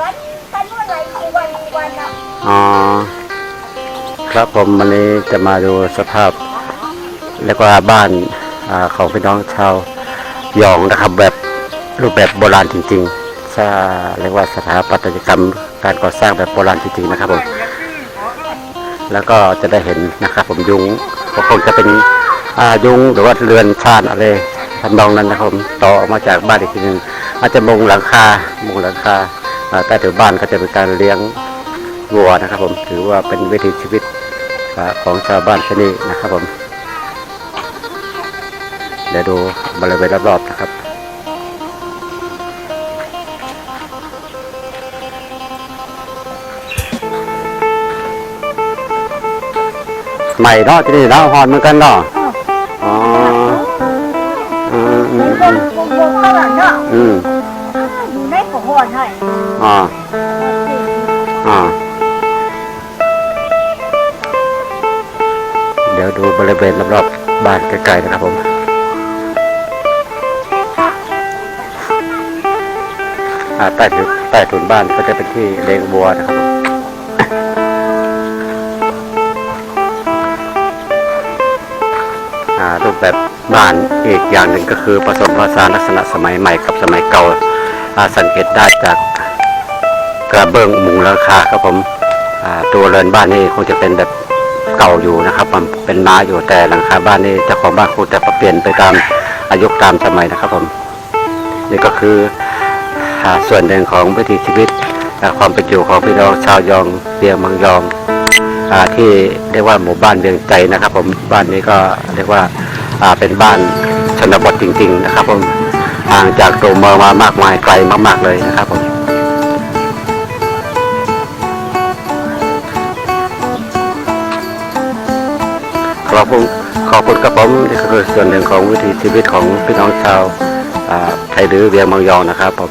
ปันปันว่าอะไรกี่วันกี่วันอะอ๋อ ครับผมวันนี้จะมาดูสภาพเรียกว่าบ้านอาของพี่น้องชาวยองนะครับแบบรูปแบบโบราณจริงๆถ้าเรียกว่าสถาปัตยกรรมการก่อสร้างแบบโบราณจริงๆนะครับผม แล้วก็จะได้เห็นนะครับผมยุงก็คงจะเป็นอายุงหรือว่าเรือนชานอะไรทำนองนั้นนะครับผมต่อออกมาจากบ้านอีกทีหนึงอาจจะมุงหลังคามุงหลังคา ใต้ถุนบ้านก็จะเป็นการเลี้ยงวัวนะครับ ผมถือว่าเป็นวิถีชีวิตอ่าของชาวบ้านที่นี่นะครับผม เดี๋ยวดูบริเวณรอบๆนะครับใหม่เนาะที่นี่เนาะฮอนเหมือนกันเนาะอ๋ออืมอืมั นมก็คงคงเข้าหลังเนาะอืมอยู่อให้อ่าอ่าเดี๋ยวดูบริเวณรอบๆบ้านไกลๆนะครับผมอาใต้ถุนใต้ถุนบ้านก็จะเป็นที่เลี้ยงวัวนะครับผมอารูปแบบบ้านอีกอย่างหนึ่งก็คือผสมผสานลักษณะสมัยใหม่กับสมัยเก่าาสังเกตได้จากกระเบื้องมุงหลังคาครับผมตัวเรือนบ้านนี่คงจะเป็นแบบเก่าอยู่นะครับมันเป็นไม้อยู่แต่หลังคาบ้านนี่เจ้าของบ้านคงจะปรับเปลี่ยนไปตามอายุตามสมัยนะครับผมนี่ก็คือส่วนหนึ่งของวิถีชีวิตอ่าความเป็นอยู่ของพี่น้องชาวยองเบียงมังยองอที่เรียกว่าหมู่บ้านเวียงใจนะครับ ผมบ้านนี้ก็เรียกว่าเป็นบ้านชนบทจริง ๆ นะครับผม ห่างจากตัวเมืองมามากมายไกลมาก ๆ เลยนะครับผมขอบคุณขอบคุณครับผมนี่ก็คือส่วนหนึ่งของวิถีชีวิตของพี่น้องชาวไทยหรือเวียงมังยองนะครับผม